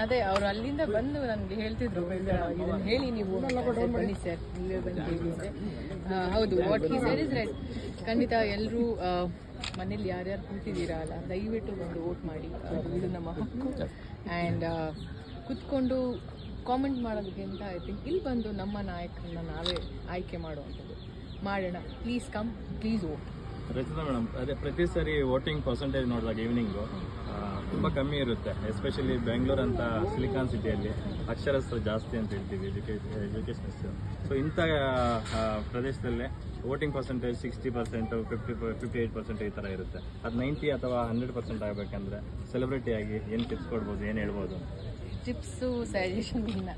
ಅದೇ ಅವ್ರು ಅಲ್ಲಿಂದ ಬಂದು ನನ್ಗೆ ಹೇಳ್ತಿದ್ರು ಇದನ್ನ ಹೇಳಿ ನೀವು ಬನ್ನಿ ಸರ್ ನೀವೇ ಬಂದು ಹೇಳಿ ಅಂದ್ರೆ ಹೌದು what he said is right ಖಂಡಿತ ಎಲ್ಲರೂ ಮನೇಲಿ ಯಾರ್ಯಾರು ಕೂತಿದ್ದೀರಾ ಅಲ್ಲ ದಯವಿಟ್ಟು ಬಂದು ವೋಟ್ ಮಾಡಿ ಇದು ನಮ್ಮ ಹಕ್ಕು. ಆ್ಯಂಡ್ ಕುತ್ಕೊಂಡು ಕಾಮೆಂಟ್ ಮಾಡೋದಕ್ಕಿಂತ ಐ ಥಿಂಕ್ ಇಲ್ಲಿ ಬಂದು ನಮ್ಮ ನಾಯಕರನ್ನ ನಾವೇ ಆಯ್ಕೆ ಮಾಡುವಂಥದ್ದು. ಮಾಡೋಣ please come please vote Rachita madam, ಅದೇ ಪ್ರತಿ ಸರಿ ವೋಟಿಂಗ್ ಪರ್ಸೆಂಟೇಜ್ ನೋಡಿದಾಗ ಈವ್ನಿಂಗು ತುಂಬ ಕಮ್ಮಿ ಇರುತ್ತೆ. ಎಸ್ಪೆಷಲಿ ಬೆಂಗಳೂರು ಅಂತ ಸಿಲಿಕಾನ್ ಸಿಟಿಯಲ್ಲಿ ಅಕ್ಷರಸ್ಥರು ಜಾಸ್ತಿ ಅಂತ ಹೇಳ್ತೀವಿ ಎಜುಕೇಷನ್ಸ್ ಸೊ ಇಂಥ ಪ್ರದೇಶದಲ್ಲೇ voting percentage sixty percent fifty fifty eight percent ಈ ಥರ ಇರುತ್ತೆ. ಅದು ನೈಂಟಿ ಅಥವಾ ಹಂಡ್ರೆಡ್ ಪರ್ಸೆಂಟ್ ಆಗಬೇಕಂದ್ರೆ ಸೆಲೆಬ್ರಿಟಿ ಆಗಿ ಏನು ಟಿಪ್ಸ್ ಕೊಡ್ಬೋದು, ಏನು ಹೇಳ್ಬೋದು? ಟಿಪ್ಸು ಸಜೆಷನ್ ಇಲ್ಲ.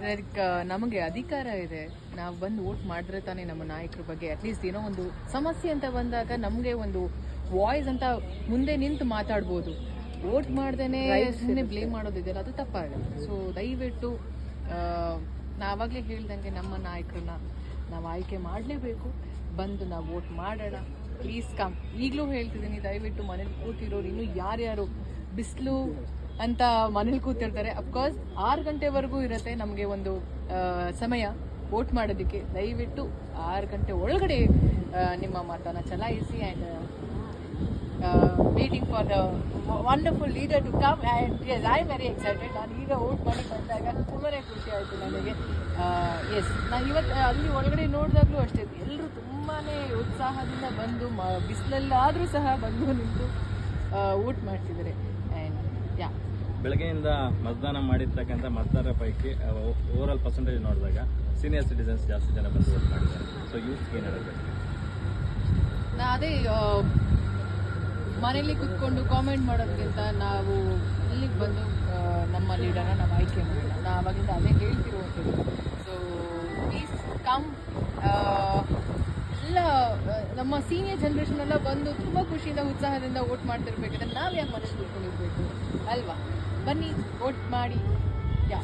ಲೈಕ್ ನಮಗೆ ಅಧಿಕಾರ ಇದೆ. ನಾವು ಬಂದು ವೋಟ್ ಮಾಡಿದ್ರೆ ತಾನೇ ನಮ್ಮ ನಾಯಕರ ಬಗ್ಗೆ. ಅಟ್ಲೀಸ್ಟ್ ಏನೋ ಒಂದು ಸಮಸ್ಯೆ ಅಂತ ಬಂದಾಗ ನಮಗೆ ಒಂದು ವಾಯ್ಸ್ ಅಂತ ಮುಂದೆ ನಿಂತು ಮಾತಾಡ್ಬೋದು. ವೋಟ್ ಮಾಡ್ದೇನೆ ಸುಮ್ಮನೆ ಬ್ಲೇಮ್ ಮಾಡೋದಿದೆಯಲ್ಲ ಅದು ತಪ್ಪಾಗಲ್ಲ. ಸೊ ದಯವಿಟ್ಟು ನಾವಾಗಲೇ ಹೇಳ್ದಂಗೆ ನಮ್ಮ ನಾಯಕರನ್ನ ನಾವು ಆಯ್ಕೆ ಮಾಡಲೇಬೇಕು. ಬಂದು ನಾವು ವೋಟ್ ಮಾಡೋಣ. ಪ್ಲೀಸ್ ಕಮ್ ಈಗಲೂ ಹೇಳ್ತಿದ್ದೀನಿ ದಯವಿಟ್ಟು ಮನೇಲಿ ಕೂತಿರೋರು ಇನ್ನೂ ಯಾರ್ಯಾರು ಬಿಸಿಲು ಅಂತ ಮನೇಲಿ ಕೂತಿರ್ತಾರೆ. ಅಫ್ಕೋರ್ಸ್ ಆರು ಗಂಟೆವರೆಗೂ ಇರುತ್ತೆ ನಮಗೆ ಒಂದು ಸಮಯ ವೋಟ್ ಮಾಡೋದಕ್ಕೆ. ದಯವಿಟ್ಟು ಆರು ಗಂಟೆ ಒಳಗಡೆ ನಿಮ್ಮ ಮತನ ಚಲಾಯಿಸಿ and waiting for the wonderful leader to come and as I very excited ನಾನು ಈಗ ವೋಟ್ ಮಾಡಿ ಬಂದಾಗ ತುಂಬಾ ಖುಷಿ ಆಯಿತು ನನಗೆ. ಎಸ್ ನಾನು ಇವತ್ತು ಅಲ್ಲಿ ಒಳಗಡೆ ನೋಡಿದಾಗಲೂ ಅಷ್ಟೇ ಎಲ್ಲರೂ ತುಂಬಾ ಉತ್ಸಾಹದಿಂದ ಬಂದು, ಮ, ಬಿಸಿಲಲ್ಲಾದರೂ ಸಹ ಬಂದು ನಿಂತು ವೋಟ್ ಮಾಡ್ತಿದ್ದಾರೆ. ಆ್ಯಂಡ್ ಯಾ ಬೆಳಗ್ಗೆಯಿಂದ ಮತದಾನ ಮಾಡಿರ್ತಕ್ಕಂಥ ಮತದಾರರ ಪೈಕಿ ಓವರ್ ಆಲ್ ಪರ್ಸೆಂಟೇಜ್ ನೋಡಿದಾಗ ಸೀನಿಯರ್ ಸಿಟಿಸನ್ಸ್ ಜಾಸ್ತಿ ಜನ ಬಂದು ವೋಟ್ ಮಾಡಿದ್ದಾರೆ. ಸೊ ಯೂತ್ ಏನು ಹೇಳಬೇಕು? ನಾ ಅದೇ ಮನೆಯಲ್ಲಿ ಕುತ್ಕೊಂಡು ಕಾಮೆಂಟ್ ಮಾಡೋದ್ಕಿಂತ ನಾವು ಇಲ್ಲಿಗೆ ಬಂದು ನಮ್ಮ ಲೀಡರ್ನ ನಾವು ಆಯ್ಕೆ ಮಾಡೋಣ ನಾ ಅವಾಗಿಂದ ಅದೇ ಹೇಳ್ತಿರುವಂಥದ್ದು ಸೊ ಪ್ಲೀಸ್ ಕಮ್ ಎಲ್ಲ ನಮ್ಮ ಸೀನಿಯರ್ ಜನ್ರೇಷನ್ ಎಲ್ಲ ಬಂದು ತುಂಬ ಖುಷಿಯಿಂದ ಉತ್ಸಾಹದಿಂದ ವೋಟ್ ಮಾಡ್ತಿರ್ಬೇಕಾದ್ರೆ ನಾವು ಯಾಕೆ ಮನೇಲಿ ಕೂತ್ಕೊಂಡಿರ್ಬೇಕು? ಅಲ್ವಾ? ಬನ್ನಿ ವೋಟ್ ಮಾಡಿ. ಯಾ.